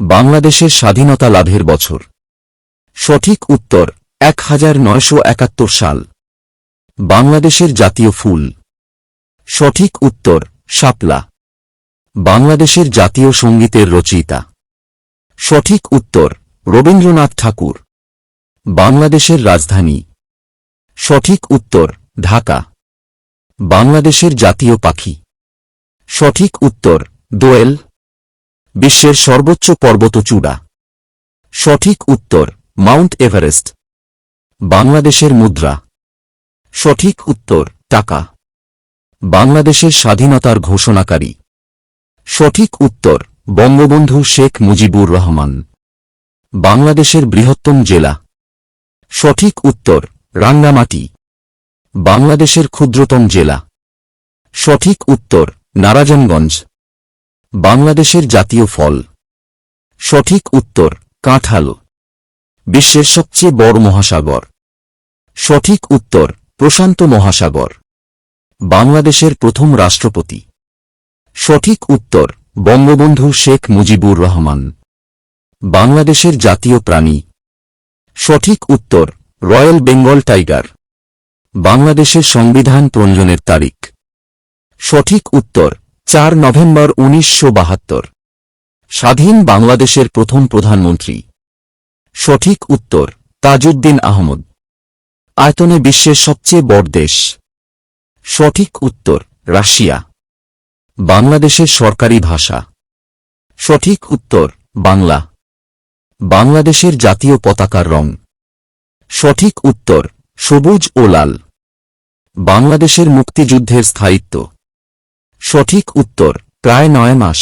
বাংলাদেশের স্বাধীনতা লাভের বছর। সঠিক উত্তর এক হাজার নয়শো একাত্তর সাল। বাংলাদেশের জাতীয় ফুল। সঠিক উত্তর, শাপলা। বাংলাদেশের জাতীয় সঙ্গীতের রচয়িতা। সঠিক উত্তর, রবীন্দ্রনাথ ঠাকুর। বাংলাদেশের রাজধানী। সঠিক উত্তর, ঢাকা। বাংলাদেশের জাতীয় পাখি। সঠিক উত্তর, দোয়েল। বিশ্বের সর্বোচ্চ পর্বতচূড়া সঠিক উত্তর, মাউন্ট এভারেস্ট। বাংলাদেশের মুদ্রা। সঠিক উত্তর, টাকা। বাংলাদেশের স্বাধীনতার ঘোষণাকারী। সঠিক উত্তর, বঙ্গবন্ধু শেখ মুজিবুর রহমান। বাংলাদেশের বৃহত্তম জেলা। সঠিক উত্তর, রাঙ্গামাটি। বাংলাদেশের ক্ষুদ্রতম জেলা। সঠিক উত্তর, নারায়ণগঞ্জ। বাংলাদেশের জাতীয় ফল। সঠিক উত্তর, কাঁঠাল। বিশ্বের সবচেয়ে বড় মহাসাগর। সঠিক উত্তর, প্রশান্ত মহাসাগর। বাংলাদেশের প্রথম রাষ্ট্রপতি। সঠিক উত্তর, বঙ্গবন্ধু শেখ মুজিবুর রহমান। বাংলাদেশের জাতীয় প্রাণী। সঠিক উত্তর, রয়্যাল বেঙ্গল টাইগার। বাংলাদেশের সংবিধান প্রণয়নের তারিখ। সঠিক উত্তর চার নভেম্বর উনিশশো বাহাত্তর। স্বাধীন বাংলাদেশের প্রথম প্রধানমন্ত্রী। সঠিক উত্তর, তাজউদ্দিন আহমদ। আয়তনে বিশ্বের সবচেয়ে বড় দেশ। সঠিক উত্তর, রাশিয়া। বাংলাদেশের সরকারি ভাষা। সঠিক উত্তর, বাংলা। বাংলাদেশের জাতীয় পতাকার রং। সঠিক উত্তর, সবুজ ও লাল। বাংলাদেশের মুক্তিযুদ্ধের স্থায়িত্ব। সঠিক উত্তর প্রায় নয় মাস।